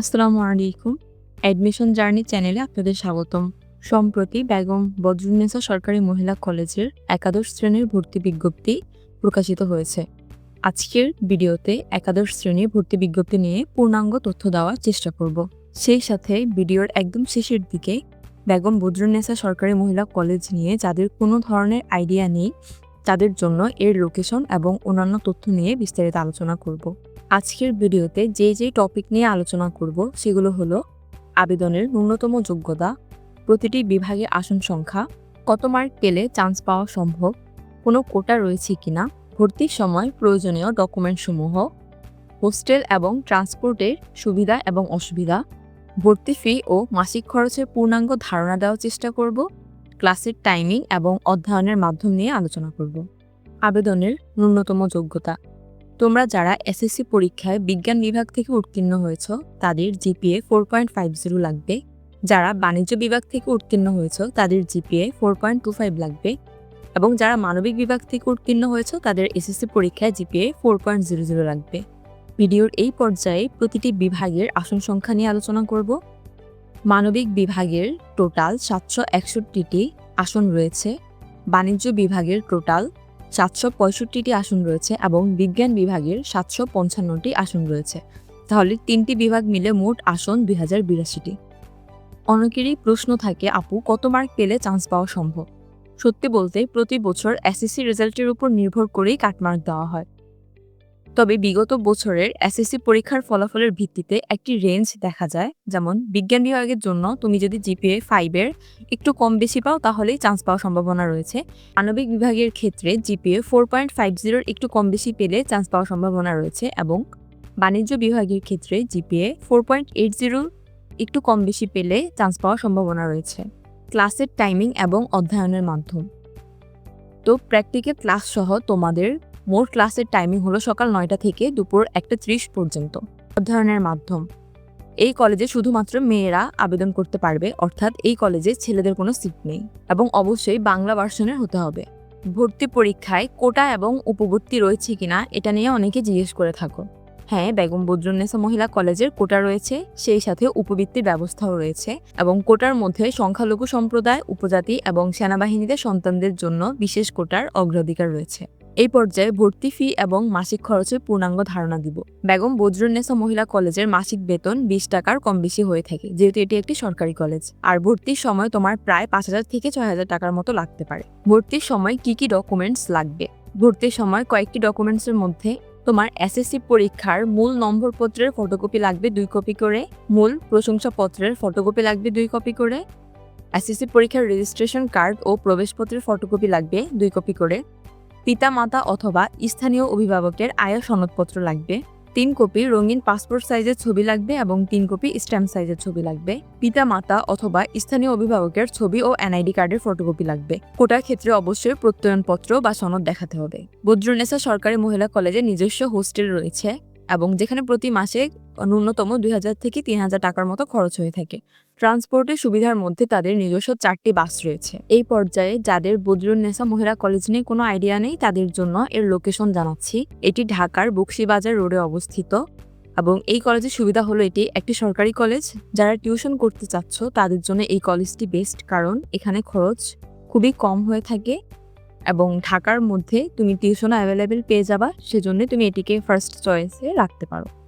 আসসালামু আলাইকুম। Admission journey চ্যানেলে আপনাদের স্বাগতম। সম্প্রতি বেগম বদরুন্নেসা সরকারি মহিলা কলেজের একাদশ শ্রেণির ভর্তি বিজ্ঞপ্তি প্রকাশিত হয়েছে। আজকের ভিডিওতে একাদশ শ্রেণির ভর্তি বিজ্ঞপ্তি নিয়ে পূর্ণাঙ্গ তথ্য দেওয়ার চেষ্টা করব। সেই সাথে ভিডিওর একদম শেষের দিকে বেগম বদরুন্নেসা সরকারি মহিলা কলেজ নিয়ে যাদের কোনো ধরনের আইডিয়া নেই, তাদের জন্য এর লোকেশন এবং অন্যান্য তথ্য নিয়ে বিস্তারিত আলোচনা করব। আজকের ভিডিওতে যে যে টপিক নিয়ে আলোচনা করব সেগুলো হলো আবেদনের ন্যূনতম যোগ্যতা, প্রতিটি বিভাগে আসন সংখ্যা, কত মার্ক পেলে চান্স পাওয়া সম্ভব, কোনো কোটা রয়েছে কিনা ভর্তির সময়, প্রয়োজনীয় ডকুমেন্টসমূহ হোস্টেল এবং ট্রান্সপোর্টের সুবিধা এবং অসুবিধা, ভর্তি ফি ও মাসিক খরচের পূর্ণাঙ্গ ধারণা দেওয়ার চেষ্টা করব, ক্লাসের টাইমিং এবং অধ্যয়নের মাধ্যম নিয়ে আলোচনা করব। আবেদনের ন্যূনতম যোগ্যতা তোমরা যারা এসএসসি পরীক্ষায় বিজ্ঞান বিভাগ থেকে উত্তীর্ণ হয়েছ, তাদের GPA four point five zero লাগবে। যারা বাণিজ্য বিভাগ থেকে উত্তীর্ণ হয়েছ, তাদের GPA four point two five লাগবে। এবং যারা মানবিক বিভাগ থেকে উত্তীর্ণ হয়েছ, তাদের এসএসসি পরীক্ষায় GPA four point zero zero লাগবে। ভিডিওর এই পর্যায়ে প্রতিটি বিভাগের আসন সংখ্যা নিয়ে আলোচনা করব। মানবিক বিভাগের টোটাল সাতশো একষট্টিটি আসন রয়েছে। বাণিজ্য বিভাগের টোটাল সাতশো পঁয়ষট্টিটি আসন রয়েছে এবং বিজ্ঞান বিভাগের সাতশো পঞ্চান্নটি আসন রয়েছে। তাহলে তিনটি বিভাগ মিলে মোট আসন দুই হাজার বিরাশিটি। অনেকেরই প্রশ্ন থাকে, আপু, কত মার্ক পেলে চান্স পাওয়া সম্ভব? সত্যি বলতে, প্রতি বছর এসএসসি রেজাল্টের উপর নির্ভর করেই কাটমার্ক দেওয়া হয়। তবে বিগত বছরের এসএসসি পরীক্ষার ফলাফলের ভিত্তিতে একটি রেঞ্জ দেখা যায়। যেমন, বিজ্ঞান বিভাগের জন্য তুমি যদি জিপিএ ফাইভের একটু কম বেশি পাও, তাহলেই চান্স পাওয়ার সম্ভাবনা রয়েছে। আণবিক বিভাগের ক্ষেত্রে জিপিএ ফোর পয়েন্ট ফাইভ জিরোর একটু কম বেশি পেলে চান্স পাওয়ার সম্ভাবনা রয়েছে এবং বাণিজ্য বিভাগের ক্ষেত্রে জিপিএ ফোর পয়েন্ট এইট জিরোর একটু কম বেশি পেলে চান্স পাওয়ার সম্ভাবনা রয়েছে। ক্লাসের টাইমিং এবং অধ্যয়নের মাধ্যম। তো প্র্যাকটিক্যাল ক্লাস সহ তোমাদের মোট ক্লাসের টাইমিং হলো সকাল নয়টা থেকে দুপুর একটা ত্রিশ পর্যন্ত। অধ্যয়নের মাধ্যম। এই কলেজে শুধুমাত্র মেয়েরা আবেদন করতে পারবে, অর্থাৎ এই কলেজে ছেলেদের কোনো সিট নেই এবং অবশ্যই বাংলা ভার্সনের হতে হবে। ভর্তি পরীক্ষায় কোটা এবং উপবর্তি রয়েছে কিনা এটা নিয়ে অনেকে জিজ্ঞেস করে থাকো। হ্যাঁ বেগম বদরুন্নেসা মহিলা কলেজের কোটা রয়েছে, সেই সাথে উপবৃত্তির ব্যবস্থাও রয়েছে এবং কোটার মধ্যে সংখ্যালঘু সম্প্রদায়, উপজাতি এবং সেনাবাহিনীতে সন্তানদের জন্য বিশেষ কোটার অগ্রাধিকার রয়েছে। এই পর্যায়ে ভর্তি ফি এবং মাসিক খরচের পূর্ণাঙ্গ ধারণা দিব। বেগম বজরুন্নেসা মহিলা কলেজের মাসিক বেতন বিশ টাকার কম বেশি হয়ে থাকে, যেহেতু এটি একটি সরকারি কলেজ। আর ভর্তির সময় তোমার প্রায় পাঁচ হাজার থেকে ছয় হাজার টাকার মতো লাগতে পারে। ভর্তির সময় কি কি ডকুমেন্টস লাগবে? ভর্তির সময় কয়েকটি ডকুমেন্টসের মধ্যে তোমার এসএসসি পরীক্ষার মূল নম্বরপত্রের ফটোকপি লাগবে দুই কপি করে, মূল প্রশংসাপত্রের ফটোকপি লাগবে দুই কপি করে এসএসসি পরীক্ষার রেজিস্ট্রেশন কার্ড ও প্রবেশপত্রের ফটোকপি লাগবে দুই কপি করে। পিতা মাতা অথবা স্থানীয় অভিভাবকের আয় সনদপত্র লাগবে, তিন কপি রঙিন পাসপোর্ট সাইজের ছবি লাগবে এবং তিন কপি স্ট্যাম্প সাইজের ছবি লাগবে। পিতা মাতা অথবা স্থানীয় অভিভাবকের ছবি ও এনআইডি কার্ডের ফটোকপি লাগবে। কোটার ক্ষেত্রে অবশ্যই প্রত্যয়নপত্র বা সনদ দেখাতে হবে। বদ্রুনেসা সরকারি মহিলা কলেজে নিজস্ব হোস্টেল রয়েছে। এবং যেখানে প্রতি মাসে ন্যূনতম দুই হাজার থেকে তিন হাজার টাকার মতো খরচ হয়ে থাকে। ট্রান্সপোর্টের সুবিধার মধ্যে তাদের নিজস্ব চারটি বাস রয়েছে। এই পর্যায়ে যাদের বদরুন্নেসা মহিলা কলেজ নিয়ে কোনো আইডিয়া নেই, তাদের জন্য এর লোকেশন জানাচ্ছি। এটি ঢাকার বক্সিবাজার রোডে অবস্থিত এবং এই কলেজের সুবিধা হলো এটি একটি সরকারি কলেজ। যারা টিউশন করতে চাচ্ছ, তাদের জন্য এই কলেজটি বেস্ট কারণ এখানে খরচ খুবই কম হয়ে থাকে। এবং ঢাকার মধ্যে তুমি টিউশন অ্যাভেলেবেল পেয়ে যাবা, সেজন্য তুমি এটিকে ফার্স্ট চয়েসে রাখতে পারো।